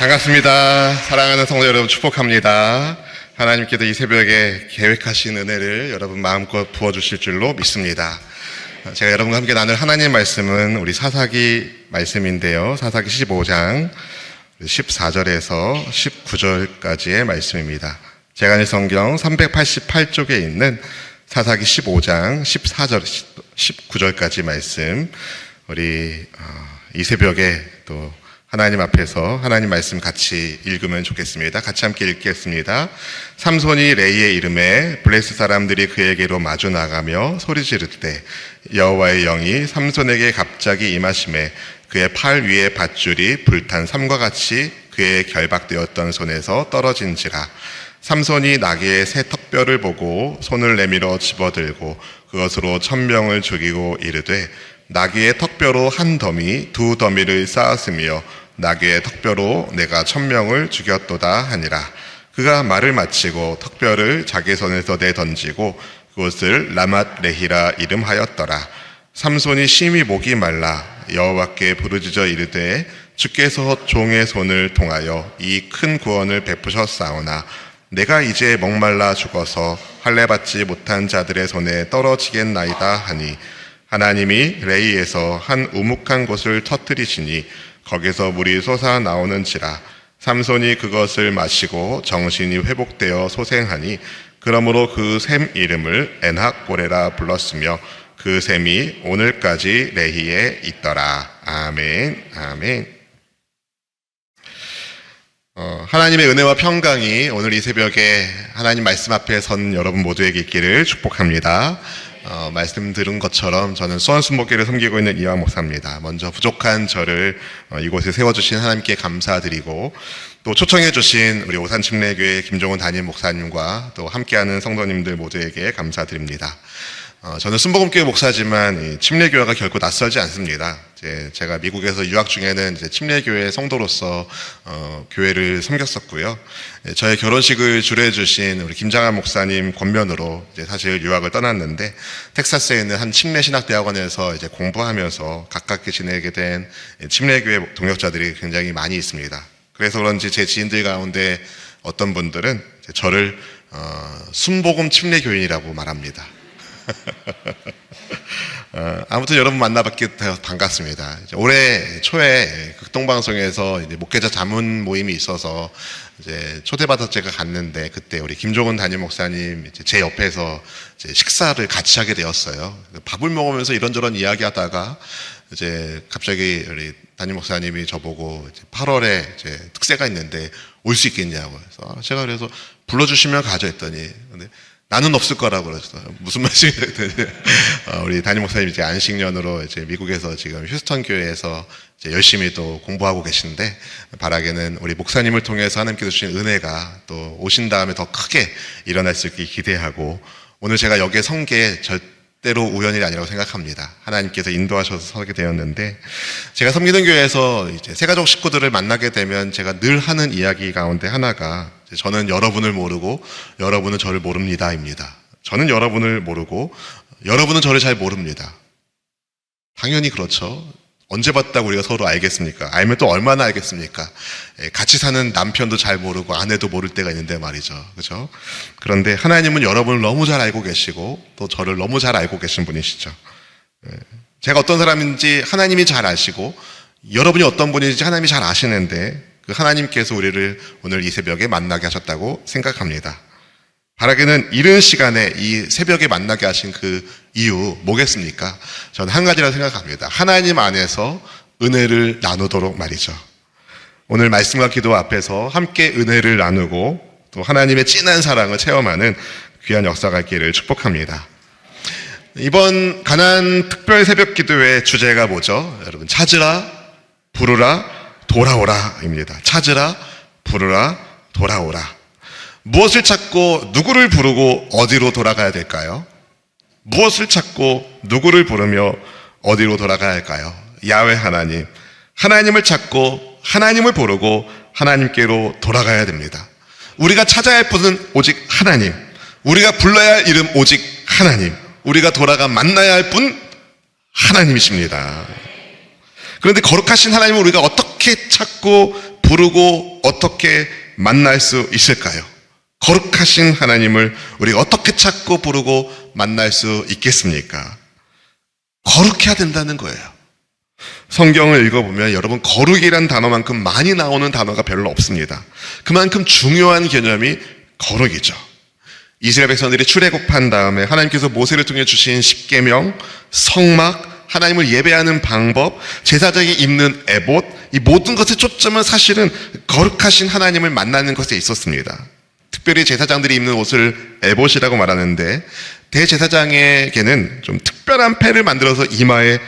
반갑습니다. 사랑하는 성도 여러분 축복합니다. 하나님께서 이 새벽에 계획하신 은혜를 여러분 마음껏 부어주실 줄로 믿습니다. 제가 여러분과 함께 나눌 하나님 말씀은 우리 사사기 말씀인데요. 사사기 15장 14절에서 19절까지의 말씀입니다. 제가 성경 388쪽에 있는 사사기 15장 14절, 19절까지 말씀 우리 어, 이 새벽에 또 하나님 앞에서 하나님 말씀 같이 읽으면 좋겠습니다. 같이 함께 읽겠습니다. 삼손이 레이의 이름에 블레스 사람들이 그에게로 마주 나가며 소리 지를 때 여호와의 영이 삼손에게 갑자기 임하심에 그의 팔 위에 밧줄이 불탄 삼과 같이 그의 결박되었던 손에서 떨어진지라 삼손이 나귀의 새 턱뼈를 보고 손을 내밀어 집어들고 그것으로 천명을 죽이고 이르되 나귀의 턱뼈로 한 더미 두 더미를 쌓았으며 나귀의 턱뼈로 내가 천명을 죽였도다 하니라. 그가 말을 마치고 턱뼈를 자기 손에서 내 던지고 그것을 라맛 레히라 이름하였더라. 삼손이 심히 목이 말라 여호와께 부르짖어 이르되 주께서 종의 손을 통하여 이 큰 구원을 베푸셨사오나 내가 이제 목말라 죽어서 할례 받지 못한 자들의 손에 떨어지겠나이다 하니 하나님이 레이에서 한 우묵한 곳을 터뜨리시니 거기서 물이 솟아 나오는지라 삼손이 그것을 마시고 정신이 회복되어 소생하니 그러므로 그 샘 이름을 엔학고레라 불렀으며 그 샘이 오늘까지 레히에 있더라. 아멘, 아멘. 어, 하나님의 은혜와 평강이 오늘 이 새벽에 하나님 말씀 앞에 선 여러분 모두에게 있기를 축복합니다. 어, 말씀 들은 것처럼 저는 수원순복교를 섬기고 있는 이왕 목사입니다. 먼저 부족한 저를 어, 이곳에 세워주신 하나님께 감사드리고 또 초청해주신 우리 오산침례교회 김종훈 담임 목사님과 또 함께하는 성도님들 모두에게 감사드립니다. 어, 저는 순복음교회 목사지만 이 침례교회가 결코 낯설지 않습니다. 이제 제가 미국에서 유학 중에는 침례교회 성도로서 어, 교회를 섬겼었고요. 예, 저의 결혼식을 주례해 주신 우리 김장한 목사님 권면으로 이제 사실 유학을 떠났는데 텍사스에 있는 한 침례신학대학원에서 이제 공부하면서 가깝게 지내게 된 침례교회 동역자들이 굉장히 많이 있습니다. 그래서 그런지 제 지인들 가운데 어떤 분들은 저를 어, 순복음 침례교인이라고 말합니다. 어, 아무튼 여러분 만나뵙게 되어 반갑습니다. 올해 초에 극동방송에서 목회자 자문 모임이 있어서 이제 초대받아서 제가 갔는데 그때 우리 김종훈 담임 목사님 제 옆에서 식사를 같이 하게 되었어요. 밥을 먹으면서 이런저런 이야기하다가 이제 갑자기 우리 담임 목사님이 저보고 이제 8월에 이제 특세가 있는데 올 수 있겠냐고 해서 제가 그래서 불러주시면 가죠 했더니 근데 나는 없을 거라고 그러셨어요. 무슨 말씀이냐 어, 우리 담임 목사님 이제 안식년으로 이제 미국에서 지금 휴스턴 교회에서 이제 열심히 또 공부하고 계신데 바라게는 우리 목사님을 통해서 하나님께서 주신 은혜가 또 오신 다음에 더 크게 일어날 수 있게 기대하고 오늘 제가 여기에 선게 절대로 우연이 아니라고 생각합니다. 하나님께서 인도하셔서 서게 되었는데 제가 섬기는 교회에서 이제 세가족 식구들을 만나게 되면 제가 늘 하는 이야기 가운데 하나가 저는 여러분을 모르고 여러분은 저를 모릅니다입니다. 저는 여러분을 모르고 여러분은 저를 잘 모릅니다. 당연히 그렇죠. 언제 봤다고 우리가 서로 알겠습니까? 알면 또 얼마나 알겠습니까? 예, 같이 사는 남편도 잘 모르고 아내도 모를 때가 있는데 말이죠. 그죠? 그런데 하나님은 여러분을 너무 잘 알고 계시고 또 저를 너무 잘 알고 계신 분이시죠. 예, 제가 어떤 사람인지 하나님이 잘 아시고 여러분이 어떤 분인지 하나님이 잘 아시는데 그 하나님께서 우리를 오늘 이 새벽에 만나게 하셨다고 생각합니다. 바라기는 이른 시간에 이 새벽에 만나게 하신 그 이유 뭐겠습니까? 저는 한 가지라 생각합니다. 하나님 안에서 은혜를 나누도록 말이죠. 오늘 말씀과 기도 앞에서 함께 은혜를 나누고 또 하나님의 진한 사랑을 체험하는 귀한 역사가 있기를 축복합니다. 이번 가난 특별 새벽 기도의 주제가 뭐죠? 여러분 찾으라 부르라 돌아오라입니다. 찾으라 부르라 돌아오라. 무엇을 찾고 누구를 부르고 어디로 돌아가야 될까요? 무엇을 찾고 누구를 부르며 어디로 돌아가야 할까요? 야외 하나님. 하나님을 찾고 하나님을 부르고 하나님께로 돌아가야 됩니다. 우리가 찾아야 할 분은 오직 하나님. 우리가 불러야 할 이름 오직 하나님. 우리가 돌아가 만나야 할 분 하나님이십니다. 그런데 거룩하신 하나님을 우리가 어떻게 찾고 부르고 어떻게 만날 수 있을까요? 거룩하신 하나님을 우리가 어떻게 찾고 부르고 만날 수 있겠습니까? 거룩해야 된다는 거예요. 성경을 읽어보면 여러분 거룩이란 단어만큼 많이 나오는 단어가 별로 없습니다. 그만큼 중요한 개념이 거룩이죠. 이스라엘 백성들이 출애굽한 다음에 하나님께서 모세를 통해 주신 십계명, 성막, 하나님을 예배하는 방법, 제사장이 입는 에봇, 이 모든 것의 초점은 사실은 거룩하신 하나님을 만나는 것에 있었습니다. 특별히 제사장들이 입는 옷을 에봇이라고 말하는데 대제사장에게는 좀 특별한 패를 만들어서 이마에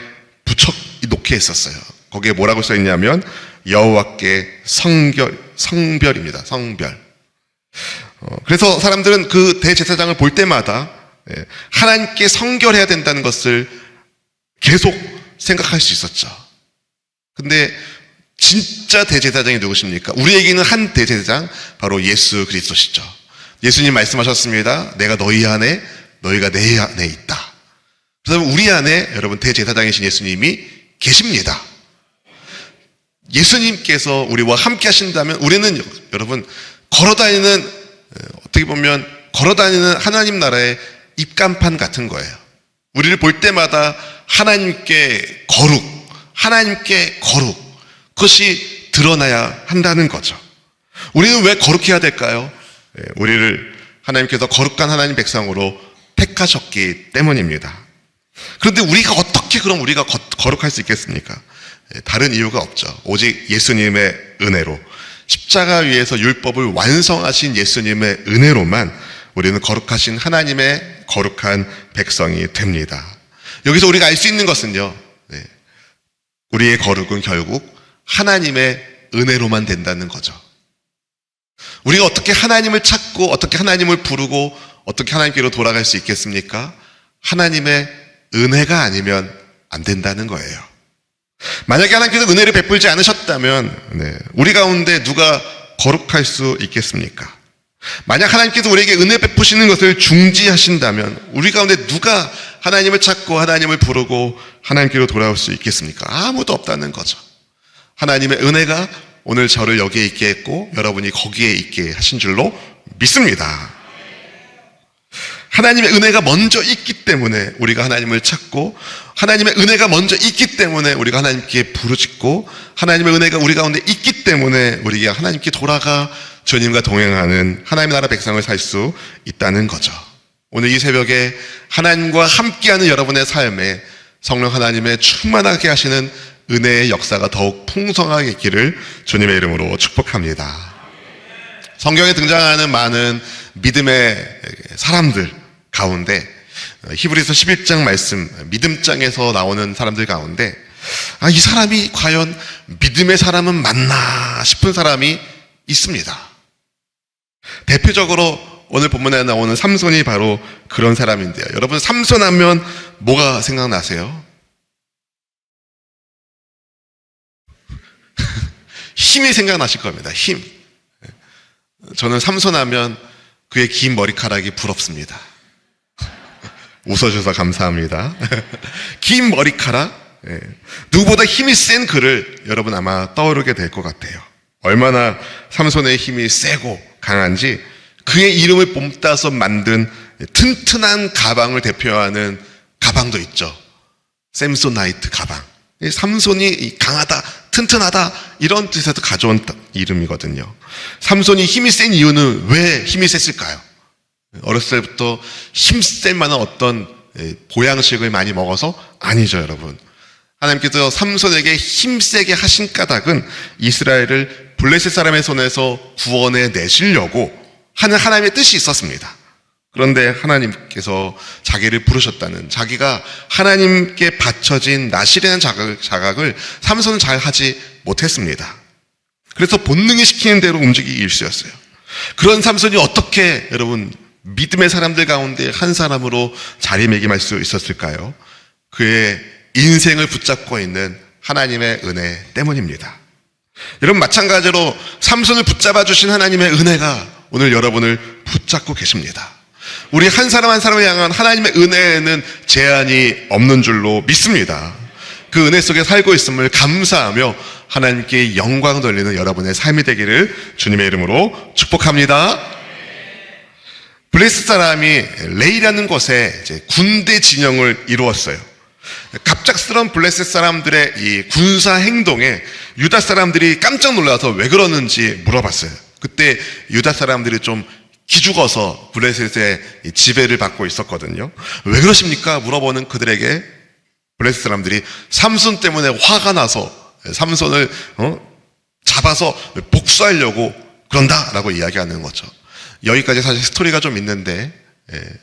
붙여 놓게 했었어요. 거기에 뭐라고 써 있냐면 여호와께 성결 성별입니다. 성별. 어, 그래서 사람들은 그 대제사장을 볼 때마다 예, 하나님께 성결해야 된다는 것을 계속 생각할 수 있었죠. 근데 진짜 대제사장이 누구십니까? 우리에게는 한 대제사장 바로 예수 그리스도시죠. 예수님 말씀하셨습니다. 내가 너희 안에 너희가 내 안에 있다. 그래서 우리 안에 여러분 대제사장이신 예수님이 계십니다. 예수님께서 우리와 함께 하신다면 우리는 여러분 걸어다니는 어떻게 보면 걸어다니는 하나님 나라의 입간판 같은 거예요. 우리를 볼 때마다 하나님께 거룩, 하나님께 거룩, 그것이 드러나야 한다는 거죠. 우리는 왜 거룩해야 될까요? 예, 우리를 하나님께서 거룩한 하나님 백성으로 택하셨기 때문입니다. 그런데 우리가 어떻게 그럼 우리가 거룩할 수 있겠습니까? 예, 다른 이유가 없죠. 오직 예수님의 은혜로 십자가 위에서 율법을 완성하신 예수님의 은혜로만 우리는 거룩하신 하나님의 거룩한 백성이 됩니다. 여기서 우리가 알 수 있는 것은요, 네. 우리의 거룩은 결국 하나님의 은혜로만 된다는 거죠. 우리가 어떻게 하나님을 찾고 어떻게 하나님을 부르고 어떻게 하나님께로 돌아갈 수 있겠습니까? 하나님의 은혜가 아니면 안 된다는 거예요. 만약에 하나님께서 은혜를 베풀지 않으셨다면 네, 우리 가운데 누가 거룩할 수 있겠습니까? 만약 하나님께서 우리에게 은혜 베푸시는 것을 중지하신다면 우리 가운데 누가 하나님을 찾고 하나님을 부르고 하나님께로 돌아올 수 있겠습니까? 아무도 없다는 거죠. 하나님의 은혜가 오늘 저를 여기에 있게 했고 여러분이 거기에 있게 하신 줄로 믿습니다. 하나님의 은혜가 먼저 있기 때문에 우리가 하나님을 찾고 하나님의 은혜가 먼저 있기 때문에 우리가 하나님께 부르짖고 하나님의 은혜가 우리 가운데 있기 때문에 우리가 하나님께 돌아가 주님과 동행하는 하나님의 나라 백성을 살 수 있다는 거죠. 오늘 이 새벽에 하나님과 함께하는 여러분의 삶에 성령 하나님의 충만하게 하시는 은혜의 역사가 더욱 풍성하게 있기를 주님의 이름으로 축복합니다. 성경에 등장하는 많은 믿음의 사람들 가운데 히브리서 11장 말씀 믿음장에서 나오는 사람들 가운데 아, 이 사람이 과연 믿음의 사람은 맞나 싶은 사람이 있습니다. 대표적으로 오늘 본문에 나오는 삼손이 바로 그런 사람인데요. 여러분 삼손 하면 뭐가 생각나세요? 힘이 생각나실 겁니다. 힘. 저는 삼손 하면 그의 긴 머리카락이 부럽습니다. 웃어주셔서 감사합니다. 긴 머리카락, 예. 누구보다 힘이 센 그를 여러분 아마 떠오르게 될 것 같아요. 얼마나 삼손의 힘이 세고 강한지 그의 이름을 뽐따서 만든 튼튼한 가방을 대표하는 가방도 있죠. 샘소나이트 가방. 삼손이 강하다, 튼튼하다 이런 뜻에서 가져온 이름이거든요. 삼손이 힘이 센 이유는 왜 힘이 셌을까요? 어렸을 때부터 힘 센 만한 어떤 보양식을 많이 먹어서 아니죠, 여러분. 하나님께서 삼손에게 힘세게 하신 까닭은 이스라엘을 블레셋 사람의 손에서 구원해 내시려고 하는 하나님의 뜻이 있었습니다. 그런데 하나님께서 자기를 부르셨다는 자기가 하나님께 바쳐진 나시라는 자각을, 자각을 삼손은 잘 하지 못했습니다. 그래서 본능이 시키는 대로 움직이기 일쑤였어요. 그런 삼손이 어떻게 여러분 믿음의 사람들 가운데 한 사람으로 자리매김할 수 있었을까요? 그의 인생을 붙잡고 있는 하나님의 은혜 때문입니다. 여러분 마찬가지로 삼손을 붙잡아 주신 하나님의 은혜가 오늘 여러분을 붙잡고 계십니다. 우리 한 사람 한 사람을 향한 하나님의 은혜에는 제한이 없는 줄로 믿습니다. 그 은혜 속에 살고 있음을 감사하며 하나님께 영광 돌리는 여러분의 삶이 되기를 주님의 이름으로 축복합니다. 블레스 사람이 레이라는 곳에 군대 진영을 이루었어요. 갑작스러운 블레셋 사람들의 이 군사 행동에 유다 사람들이 깜짝 놀라서 왜 그러는지 물어봤어요. 그때 유다 사람들이 좀 기죽어서 블레셋의 이 지배를 받고 있었거든요. 왜 그러십니까? 물어보는 그들에게 블레셋 사람들이 삼손 때문에 화가 나서 삼손을 어? 잡아서 복수하려고 그런다라고 이야기하는 거죠. 여기까지 사실 스토리가 좀 있는데 예,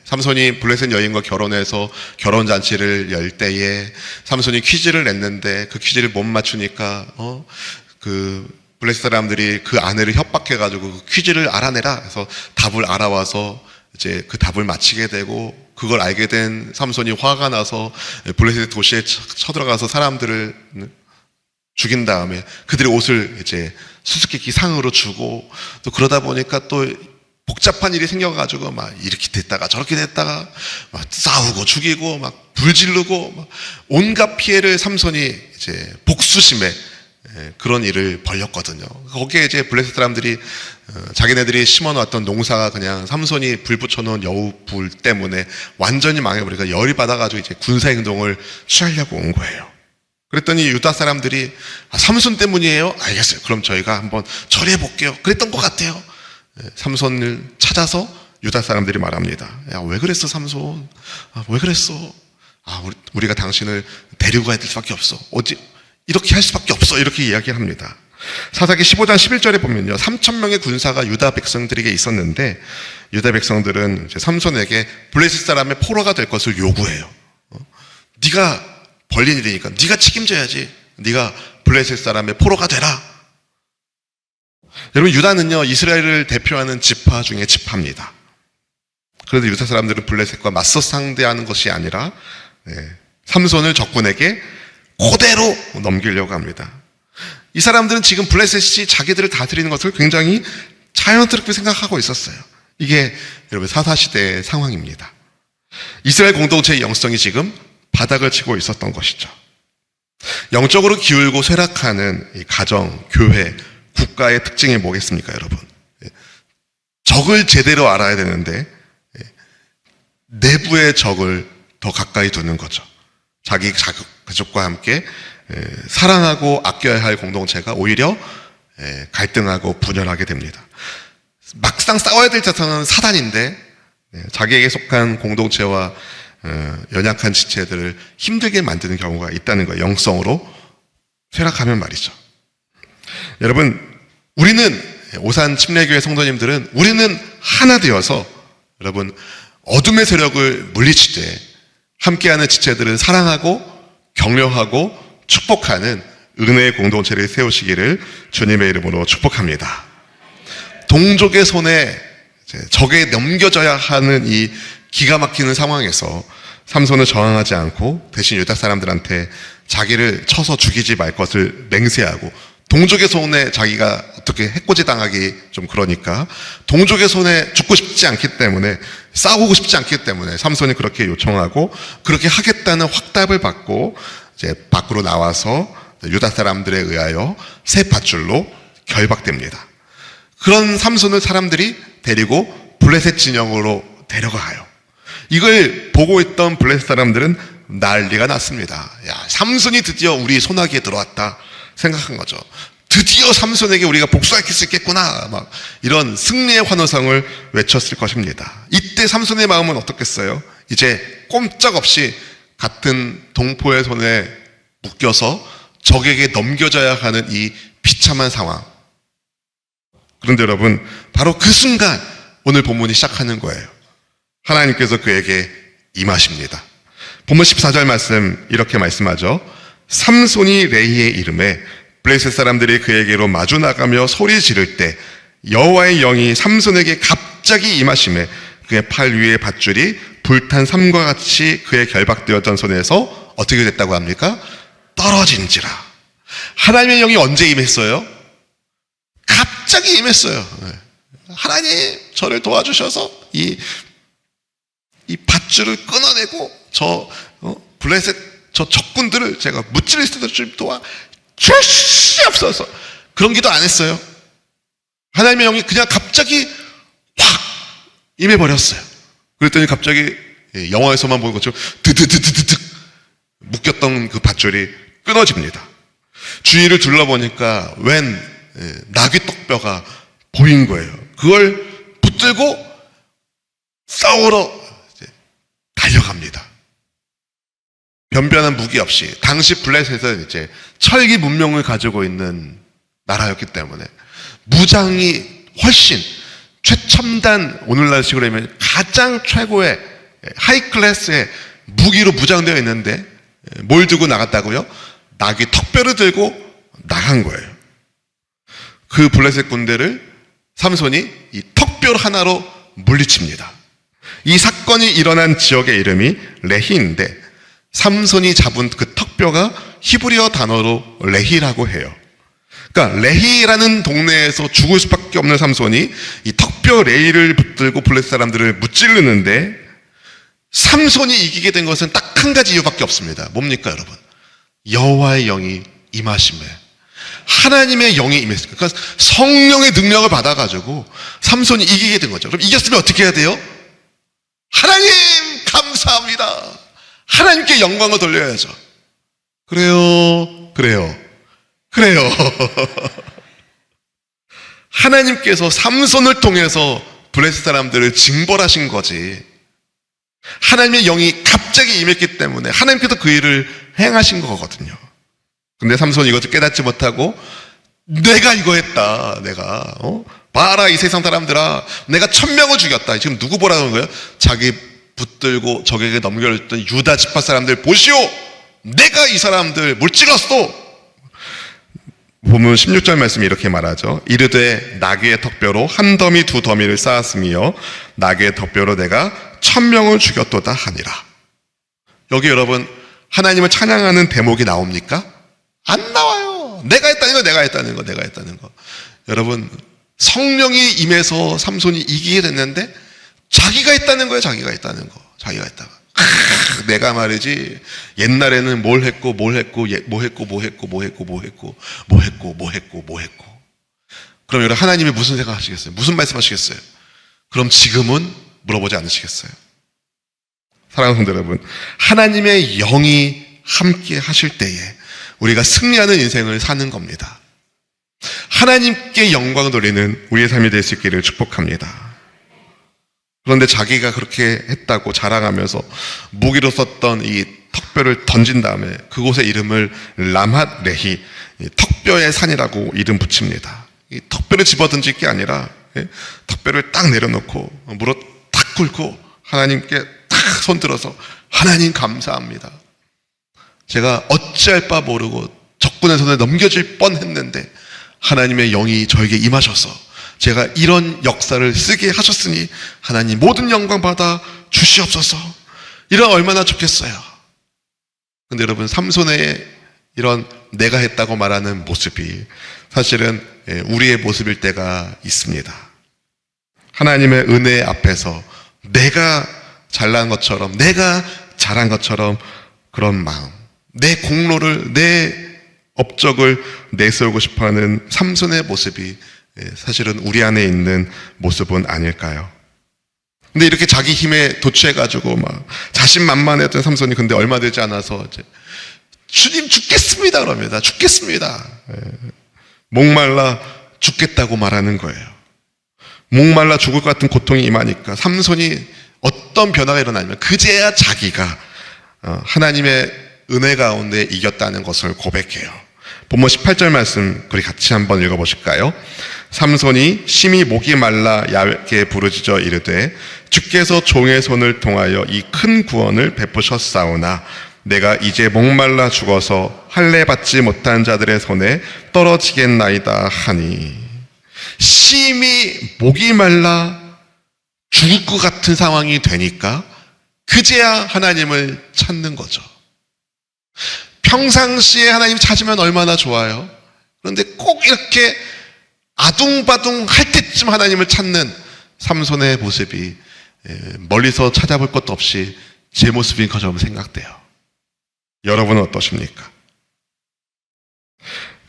삼손이 블레셋 여인과 결혼해서 결혼 잔치를 열 때에 삼손이 퀴즈를 냈는데 그 퀴즈를 못 맞추니까 어 그 블레셋 사람들이 그 아내를 협박해 가지고 그 퀴즈를 알아내라. 해서 답을 알아와서 이제 그 답을 맞히게 되고 그걸 알게 된 삼손이 화가 나서 블레셋 도시에 쳐- 쳐들어가서 사람들을 죽인 다음에 그들의 옷을 이제 수수께끼 상으로 주고 또 그러다 보니까 또 복잡한 일이 생겨가지고 막 이렇게 됐다가 저렇게 됐다가 막 싸우고 죽이고 막 불지르고 막 온갖 피해를 삼손이 이제 복수심에 예, 그런 일을 벌였거든요. 거기에 이제 블레셋 사람들이 어, 자기네들이 심어놨던 농사가 그냥 삼손이 불 붙여놓은 여우 불 때문에 완전히 망해버리니까 열이 받아가지고 이제 군사 행동을 취하려고 온 거예요. 그랬더니 유다 사람들이 아, 삼손 때문이에요? 알겠어요. 그럼 저희가 한번 처리해 볼게요. 그랬던 것 같아요. 예, 삼손을 찾아서 유다 사람들이 말합니다. 야, 왜 그랬어, 삼손? 아, 왜 그랬어? 아, 우리, 우리가 당신을 데리고 가야 될 수밖에 없어. 어디, 이렇게 할 수밖에 없어. 이렇게 이야기를 합니다. 사사기 15장 11절에 보면요. 3천명의 군사가 유다 백성들에게 있었는데, 유다 백성들은 삼손에게 블레셋 사람의 포로가 될 것을 요구해요. 어? 네가 벌린 일이니까 네가 책임져야지. 네가 블레셋 사람의 포로가 되라. 여러분 유다는요 이스라엘을 대표하는 지파 중에 지파입니다. 그래도 유다 사람들은 블레셋과 맞서 상대하는 것이 아니라 네, 삼손을 적군에게 그대로 넘기려고 합니다. 이 사람들은 지금 블레셋이 자기들을 다스리는 것을 굉장히 자연스럽게 생각하고 있었어요. 이게 여러분 사사 시대의 상황입니다. 이스라엘 공동체의 영성이 지금 바닥을 치고 있었던 것이죠. 영적으로 기울고 쇠락하는 이 가정, 교회, 국가의 특징이 뭐겠습니까, 여러분? 예. 적을 제대로 알아야 되는데 예. 내부의 적을 더 가까이 두는 거죠. 자기 가족과 함께 예, 사랑하고 아껴야 할 공동체가 오히려 예, 갈등하고 분열하게 됩니다. 막상 싸워야 될 자상은 사단인데 예, 자기에게 속한 공동체와 어, 연약한 지체들을 힘들게 만드는 경우가 있다는 거예요. 영성으로 쇠락하면 말이죠. 여러분, 우리는 오산 침례교회 성도님들은 우리는 하나 되어서 여러분 어둠의 세력을 물리치되 함께하는 지체들을 사랑하고 격려하고 축복하는 은혜의 공동체를 세우시기를 주님의 이름으로 축복합니다. 동족의 손에 적에 넘겨져야 하는 이 기가 막히는 상황에서 삼손은 저항하지 않고 대신 유다 사람들한테 자기를 쳐서 죽이지 말 것을 맹세하고 동족의 손에 자기가 어떻게 해코지 당하기 좀 그러니까 동족의 손에 죽고 싶지 않기 때문에 싸우고 싶지 않기 때문에 삼손이 그렇게 요청하고 그렇게 하겠다는 확답을 받고 이제 밖으로 나와서 유다 사람들에 의하여 새 밧줄로 결박됩니다. 그런 삼손을 사람들이 데리고 블레셋 진영으로 데려가요. 이걸 보고 있던 블레셋 사람들은 난리가 났습니다. 야, 삼손이 드디어 우리 소나기에 들어왔다 생각한 거죠. 드디어 삼손에게 우리가 복수할 수 있겠구나. 막 이런 승리의 환호성을 외쳤을 것입니다. 이때 삼손의 마음은 어떻겠어요? 이제 꼼짝없이 같은 동포의 손에 묶여서 적에게 넘겨져야 하는 이 비참한 상황. 그런데 여러분, 바로 그 순간 오늘 본문이 시작하는 거예요. 하나님께서 그에게 임하십니다. 본문 14절 말씀 이렇게 말씀하죠. 삼손이 레이의 이름에 블레셋 사람들이 그에게로 마주 나가며 소리 지를 때 여호와의 영이 삼손에게 갑자기 임하심에 그의 팔 위에 밧줄이 불탄 삼과 같이 그의 결박되었던 손에서 어떻게 됐다고 합니까? 떨어진지라. 하나님의 영이 언제 임했어요? 갑자기 임했어요. 네. 하나님 저를 도와주셔서 이, 이 밧줄을 끊어내고 저 어, 블레셋 저 적군들을 제가 때도 좀 도와 주시옵소서. 그런 기도 안 했어요. 하나님의 영이 그냥 갑자기 확 임해버렸어요. 그랬더니 갑자기 예, 영화에서만 보는 것처럼 드드드드드득 묶였던 그 밧줄이 끊어집니다. 주위를 둘러보니까 웬 예, 나귀 떡뼈가 보인 거예요. 그걸 붙들고 싸우러 달려갑니다. 변변한 무기 없이 당시 블레셋은 이제 철기 문명을 가지고 있는 나라였기 때문에 무장이 훨씬 최첨단 오늘날 식으로 하면 가장 최고의 하이 클래스의 무기로 무장되어 있는데 뭘 들고 나갔다고요? 나귀 턱뼈를 들고 나간 거예요. 그 블레셋 군대를 삼손이 이 턱뼈 하나로 물리칩니다. 이 사건이 일어난 지역의 이름이 레히인데 삼손이 잡은 그 턱뼈가 히브리어 단어로 레히라고 해요. 그러니까 레히라는 동네에서 죽을 수밖에 없는 삼손이 이 턱뼈 레히를 붙들고 블레셋 사람들을 무찌르는데 삼손이 이기게 된 것은 딱 한 가지 이유밖에 없습니다. 뭡니까, 여러분? 여호와의 영이 임하심에 하나님의 영이 임했어요. 그러니까 성령의 능력을 받아가지고 삼손이 이기게 된 거죠. 그럼 이겼으면 어떻게 해야 돼요? 하나님 감사합니다. 하나님께 영광을 돌려야죠. 그래요, 그래요, 그래요. 하나님께서 삼손을 통해서 블레셋 사람들을 징벌하신 거지. 하나님의 영이 갑자기 임했기 때문에 하나님께서 그 일을 행하신 거거든요. 근데 삼손이 이것을 깨닫지 못하고 내가 이거 했다. 내가 어? 봐라 이 세상 사람들아 내가 천명을 죽였다. 지금 누구 보라는 거예요? 자기 붙들고 적에게 넘겨줬던 유다 지파 사람들 보시오. 내가 이 사람들 물 찍었어. 보면 16절 말씀이 이렇게 말하죠. 이르되 나귀의 턱뼈로 한 더미 두 더미를 쌓았으며 나귀의 턱뼈로 내가 천명을 죽였도다 하니라. 여기 여러분 하나님을 찬양하는 대목이 나옵니까? 안 나와요. 내가 했다는 거, 내가 했다는 거, 내가 했다는 거. 여러분 성령이 임해서 삼손이 이기게 됐는데 자기가 했다는 거예요. 자기가 했다는 거. 자기가 했다가. 크, 내가 말이지 옛날에는 뭘 했고 뭘 했고 예, 뭐 했고 뭐 했고 뭐 했고 뭐 했고 뭐 했고 뭐 했고 뭐 했고 그럼 여러분 하나님이 무슨 생각 하시겠어요? 무슨 말씀 하시겠어요? 그럼 지금은 물어보지 않으시겠어요? 사랑하는 여러분 하나님의 영이 함께 하실 때에 우리가 승리하는 인생을 사는 겁니다. 하나님께 영광을 돌리는 우리의 삶이 될 수 있기를 축복합니다. 그런데 자기가 그렇게 했다고 자랑하면서 무기로 썼던 이 턱뼈를 던진 다음에 그곳의 이름을 라맛 레히 턱뼈의 산이라고 이름 붙입니다. 이 턱뼈를 집어던질 게 아니라 예, 턱뼈를 딱 내려놓고 무릎 탁 꿇고 하나님께 딱 손들어서 하나님 감사합니다. 제가 어찌할 바 모르고 적군의 손에 넘겨질 뻔했는데 하나님의 영이 저에게 임하셔서 제가 이런 역사를 쓰게 하셨으니 하나님 모든 영광 받아 주시옵소서. 이런 얼마나 좋겠어요. 근데 여러분 삼손의 이런 내가 했다고 말하는 모습이 사실은 예, 우리의 모습일 때가 있습니다. 하나님의 은혜 앞에서 내가 잘난 것처럼 내가 잘한 것처럼 그런 마음 내 공로를 내 업적을 내세우고 싶어 하는 삼손의 모습이 예, 사실은 우리 안에 있는 모습은 아닐까요? 근데 이렇게 자기 힘에 도취해가지고 막 자신만만했던 삼손이 근데 얼마 되지 않아서 이제 주님 죽겠습니다 그럽니다. 죽겠습니다. 예. 목말라 죽겠다고 말하는 거예요. 목말라 죽을 것 같은 고통이 임하니까 삼손이 어떤 변화가 일어나냐면 그제야 자기가 어, 하나님의 은혜 가운데 이겼다는 것을 고백해요. 본문 18절 말씀 우리 같이 한번 읽어보실까요? 삼손이 심히 목이 말라 야외께 부르짖어 이르되 주께서 종의 손을 통하여 이 큰 구원을 베푸셨사오나 내가 이제 목말라 죽어서 할례 받지 못한 자들의 손에 떨어지겠나이다 하니 심히 목이 말라 죽을 것 같은 상황이 되니까 그제야 하나님을 찾는 거죠. 평상시에 하나님 찾으면 얼마나 좋아요. 그런데 꼭 이렇게 아둥바둥 할 때쯤 하나님을 찾는 삼손의 모습이 예, 멀리서 찾아볼 것도 없이 제 모습인 것처럼 생각돼요. 여러분은 어떠십니까?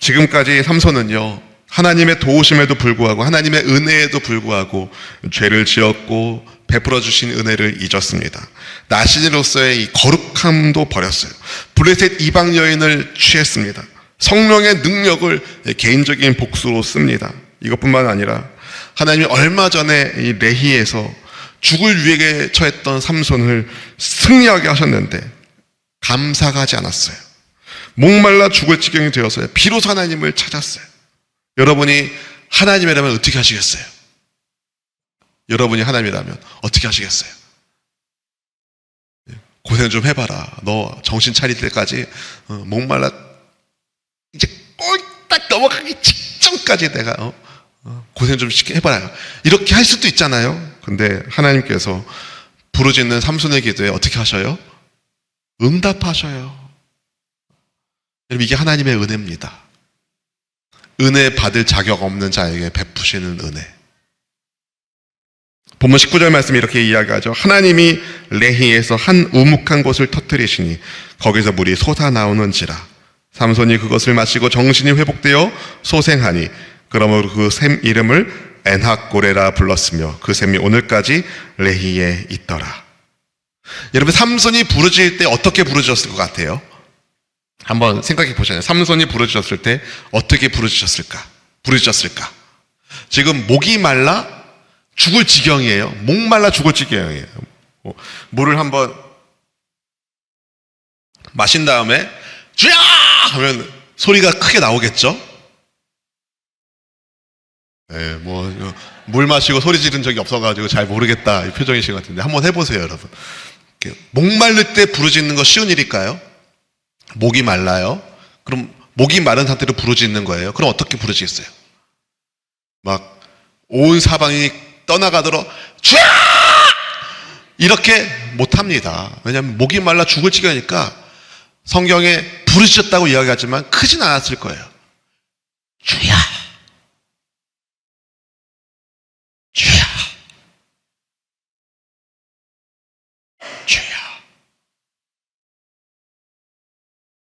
지금까지 삼손은요, 하나님의 도우심에도 불구하고, 하나님의 은혜에도 불구하고, 죄를 지었고, 베풀어 주신 은혜를 잊었습니다. 나신으로서의 이 거룩함도 버렸어요. 블레셋 이방 여인을 취했습니다. 성령의 능력을 개인적인 복수로 씁니다. 이것뿐만 아니라, 하나님이 얼마 전에 이 레히에서 죽을 위에 처했던 삼손을 승리하게 하셨는데, 감사가 하지 않았어요. 목말라 죽을 지경이 되어서 비로소 하나님을 찾았어요. 여러분이 하나님이라면 어떻게 하시겠어요? 여러분이 하나님이라면 어떻게 하시겠어요? 고생 좀 해봐라. 너 정신 차릴 때까지 어, 목말라 이제 꼴딱 넘어가기 직전까지 내가 어, 어, 고생 좀 해봐라. 이렇게 할 수도 있잖아요. 근데 하나님께서 부르짖는 삼손의 기도에 어떻게 하셔요? 응답하셔요. 여러분 이게 하나님의 은혜입니다. 은혜 받을 자격 없는 자에게 베푸시는 은혜. 본문 19절 말씀이 이렇게 이야기하죠. 하나님이 레히에서 한 우묵한 곳을 터뜨리시니 거기서 물이 솟아 나오는지라. 삼손이 그것을 마시고 정신이 회복되어 소생하니 그러므로 그 샘 이름을 엔학고레라 불렀으며 그 샘이 오늘까지 레히에 있더라. 여러분 삼손이 부르짖을 때 어떻게 부르짖었을 것 같아요? 한번 생각해 보잖아요. 삼손이 부르짖었을 때 어떻게 부르짖었을까? 부르짖었을까? 지금 목이 말라 죽을 지경이에요. 목 말라 죽을 지경이에요. 뭐, 물을 한번 마신 다음에 주야 하면 소리가 크게 나오겠죠? 예, 뭐, 물 마시고 소리 지른 적이 없어가지고 잘 모르겠다. 이 표정이신 것 같은데. 한번 해보세요, 여러분. 이렇게 목 마를 때 부르짖는 거 쉬운 일일까요? 목이 말라요? 그럼 목이 마른 상태로 부르짖는 거예요. 그럼 어떻게 부르짖겠어요? 막 온 사방이 떠나가도록 쥐 이렇게 못합니다. 왜냐하면 목이 말라 죽을 지경이니까 성경에 부르짖었다고 이야기하지만 크진 않았을 거예요. 주야, 주야, 주야.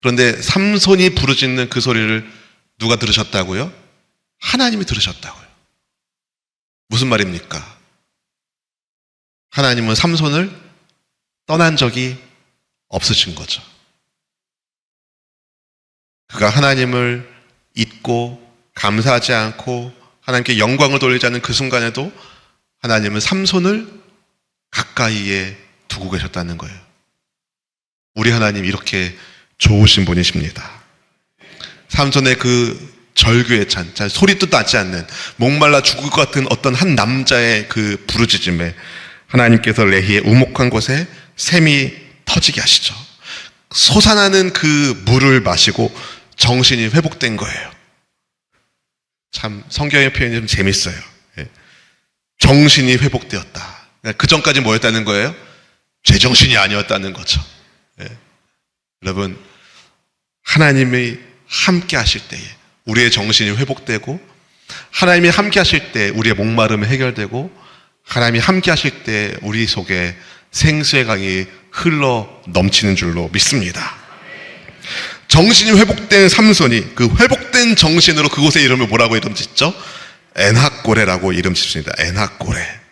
그런데 삼손이 부르짖는 그 소리를 누가 들으셨다고요? 하나님이 들으셨다고요. 무슨 말입니까? 하나님은 삼손을 떠난 적이 없으신 거죠. 그가 하나님을 잊고 감사하지 않고 하나님께 영광을 돌리지 않는 그 순간에도 하나님은 삼손을 가까이에 두고 계셨다는 거예요. 우리 하나님 이렇게 좋으신 분이십니다. 삼손의 그 절규의 찬, 잘 소리도 나지 않는 목말라 죽을 것 같은 어떤 한 남자의 그 부르짖음에 하나님께서 레히의 우목한 곳에 샘이 터지게 하시죠. 솟아나는 그 물을 마시고 정신이 회복된 거예요. 참 성경의 표현이 좀 재밌어요. 예. 정신이 회복되었다. 그 전까지 뭐였다는 거예요? 제정신이 아니었다는 거죠. 예. 여러분 하나님이 함께 하실 때에 우리의 정신이 회복되고 하나님이 함께 하실 때 우리의 목마름이 해결되고 하나님이 함께 하실 때 우리 속에 생수의 강이 흘러 넘치는 줄로 믿습니다. 정신이 회복된 삼손이 그 회복된 정신으로 그곳의 이름을 뭐라고 이름 짓죠? 에낙고레라고 이름 짓습니다. 에낙고레.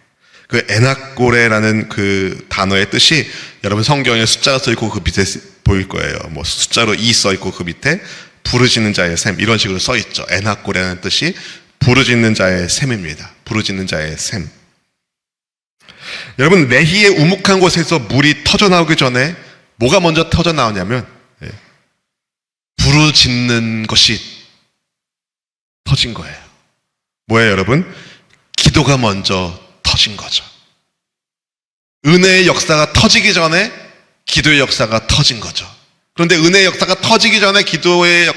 그 에낙고레라는 그 단어의 뜻이 여러분 성경에 숫자가 써 있고 그 밑에 보일 거예요. 뭐 숫자로 2 써 있고 그 밑에 부르짖는 자의 샘 이런 식으로 써 있죠. 에낙고레라는 뜻이 부르짖는 자의 샘입니다. 부르짖는 자의 샘. 여러분 레히의 우묵한 곳에서 물이 터져 나오기 전에 뭐가 먼저 터져 나오냐면 예, 부르짖는 것이 터진 거예요. 뭐예요, 여러분? 기도가 먼저 터진 거죠. 은혜의 역사가 터지기 전에 기도의 역사가 터진 거죠. 그런데 은혜의 역사가 터지기 전에 기도의 역,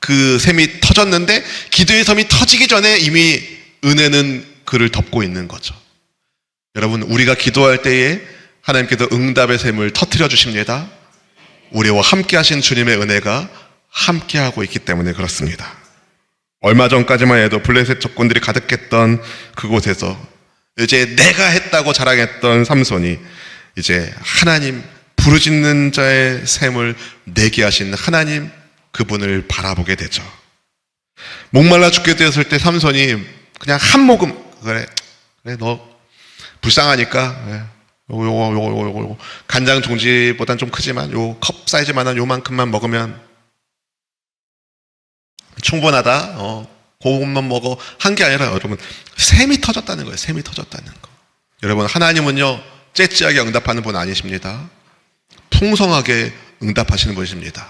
그 샘이 터졌는데 기도의 샘이 터지기 전에 이미 은혜는 그를 덮고 있는 거죠. 여러분, 우리가 기도할 때에 하나님께서 응답의 샘을 터뜨려 주십니다. 우리와 함께 하신 주님의 은혜가 함께 하고 있기 때문에 그렇습니다. 얼마 전까지만 해도 블레셋 적군들이 가득했던 그곳에서 이제 내가 했다고 자랑했던 삼손이 이제 하나님 부르짖는 자의 샘을 내게 하신 하나님 그분을 바라보게 되죠. 목말라 죽게 되었을 때 삼손이 그냥 한 모금 그래 그래 너 불쌍하니까 예, 요거 요거 요거 요거 요거, 간장 종지보단 좀 크지만 요 컵 사이즈만한 요만큼만 먹으면 충분하다. 어, 그것만 먹어 한 게 아니라 여러분 샘이 터졌다는 거예요. 샘이 터졌다는 거. 여러분 하나님은요 째찌하게 응답하는 분 아니십니다. 풍성하게 응답하시는 분이십니다.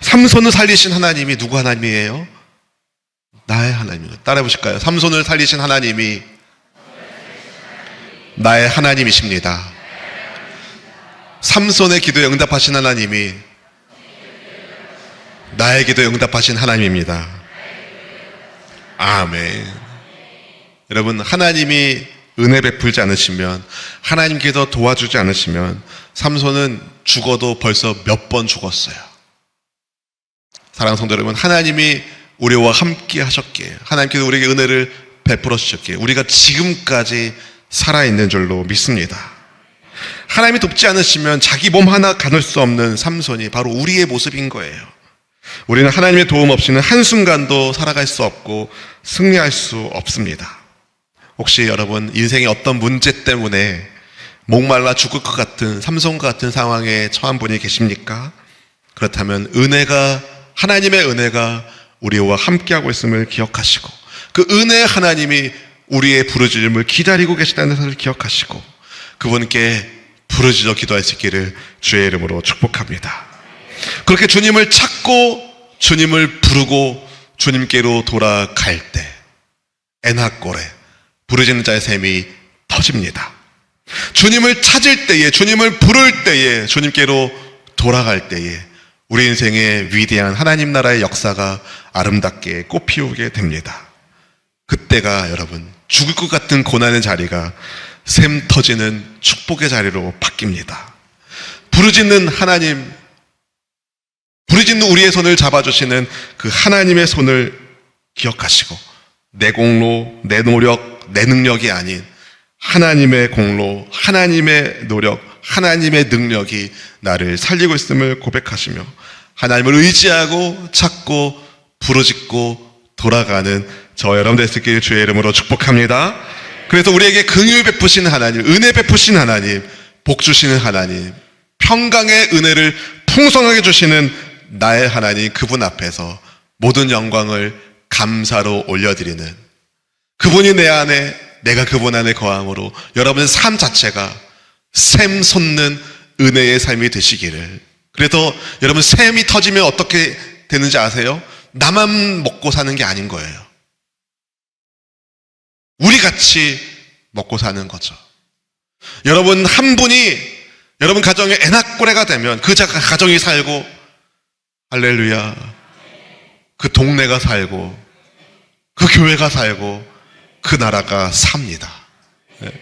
삼손을 살리신 하나님이 누구 하나님이에요? 나의 하나님이에요. 따라해 보실까요? 삼손을 살리신 하나님이 나의 하나님이십니다. 삼손의 기도에 응답하신 하나님이 기도에 응답하신 하나님입니다. 아멘. 여러분, 하나님이 은혜 베풀지 않으시면, 하나님께서 도와주지 않으시면, 삼손은 죽어도 벌써 몇 번 죽었어요. 사랑하는 성도 여러분, 하나님이 우리와 함께 하셨기에, 하나님께서 우리에게 은혜를 베풀어 주셨기에, 우리가 지금까지 살아있는 줄로 믿습니다. 하나님이 돕지 않으시면 자기 몸 하나 가눌 수 없는 삼손이 바로 우리의 모습인 거예요. 우리는 하나님의 도움 없이는 한순간도 살아갈 수 없고 승리할 수 없습니다. 혹시 여러분 인생의 어떤 문제 때문에 목말라 죽을 것 같은 삼손과 같은 상황에 처한 분이 계십니까? 그렇다면 은혜가 하나님의 은혜가 우리와 함께하고 있음을 기억하시고 그 은혜 하나님이 우리의 부르짖음을 기다리고 계시다는 사실을 기억하시고 그분께 부르짖어 기도할 수 있기를 주의 이름으로 축복합니다. 그렇게 주님을 찾고 주님을 부르고 주님께로 돌아갈 때 에나꼴에 부르짖는 자의 샘이 터집니다. 주님을 찾을 때에 주님을 부를 때에 주님께로 돌아갈 때에 우리 인생의 위대한 하나님 나라의 역사가 아름답게 꽃피우게 됩니다. 그때가 여러분 죽을 것 같은 고난의 자리가 샘 터지는 축복의 자리로 바뀝니다. 부르짖는 하나님 부르짖는 우리의 손을 잡아주시는 그 하나님의 손을 기억하시고 내 공로, 내 노력, 내 능력이 아닌 하나님의 공로, 하나님의 노력, 하나님의 능력이 나를 살리고 있음을 고백하시며 하나님을 의지하고 찾고 부르짖고 돌아가는 저 여러분 됐을길 주의 이름으로 축복합니다. 그래서 우리에게 긍휼 베푸시는 하나님, 은혜 베푸시는 하나님, 복 주시는 하나님, 평강의 은혜를 풍성하게 주시는 나의 하나님 그분 앞에서 모든 영광을 감사로 올려드리는 그분이 내 안에 내가 그분 안에 거함으로 여러분의 삶 자체가 샘 솟는 은혜의 삶이 되시기를 그래서 여러분 샘이 터지면 어떻게 되는지 아세요? 나만 먹고 사는 게 아닌 거예요. 우리 같이 먹고 사는 거죠. 여러분 한 분이 여러분 가정에 애낙고래가 되면 그 자- 가정이 살고 할렐루야 그 동네가 살고 그 교회가 살고 그 나라가 삽니다. 네.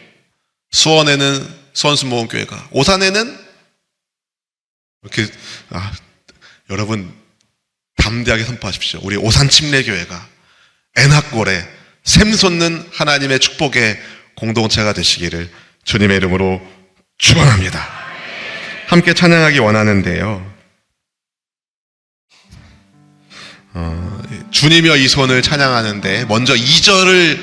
수원에는 수원수목원교회가 오산에는 이렇게 아, 여러분 담대하게 선포하십시오. 우리 오산 침례교회가 애낙골에 샘솟는 하나님의 축복의 공동체가 되시기를 주님의 이름으로 축원합니다. 함께 찬양하기 원하는데요. 어, 주님이여 이 손을 찬양하는데 먼저 2절을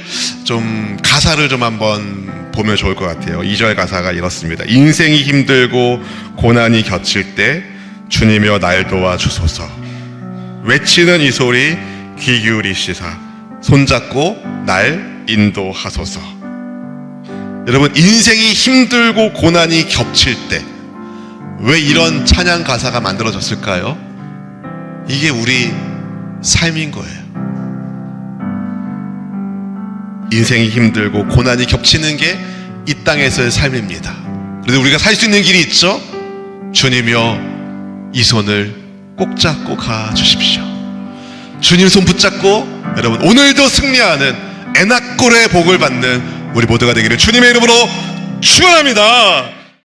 좀 가사를 좀 한번 보면 좋을 것 같아요. 2절 가사가 이렇습니다. 인생이 힘들고 고난이 겹칠 때 주님이여 날 도와주소서. 외치는 이 소리 귀 기울이시사 손잡고 날 인도하소서. 여러분 인생이 힘들고 고난이 겹칠 때 왜 이런 찬양 가사가 만들어졌을까요? 이게 우리 삶인 거예요. 인생이 힘들고 고난이 겹치는 게 이 땅에서의 삶입니다. 그래도 우리가 살 수 있는 길이 있죠? 주님이여 이 손을 꼭 잡고 가 주십시오. 주님 손 붙잡고 여러분 오늘도 승리하는 에낙골의 복을 받는 우리 모두가 되기를 주님의 이름으로 축원합니다.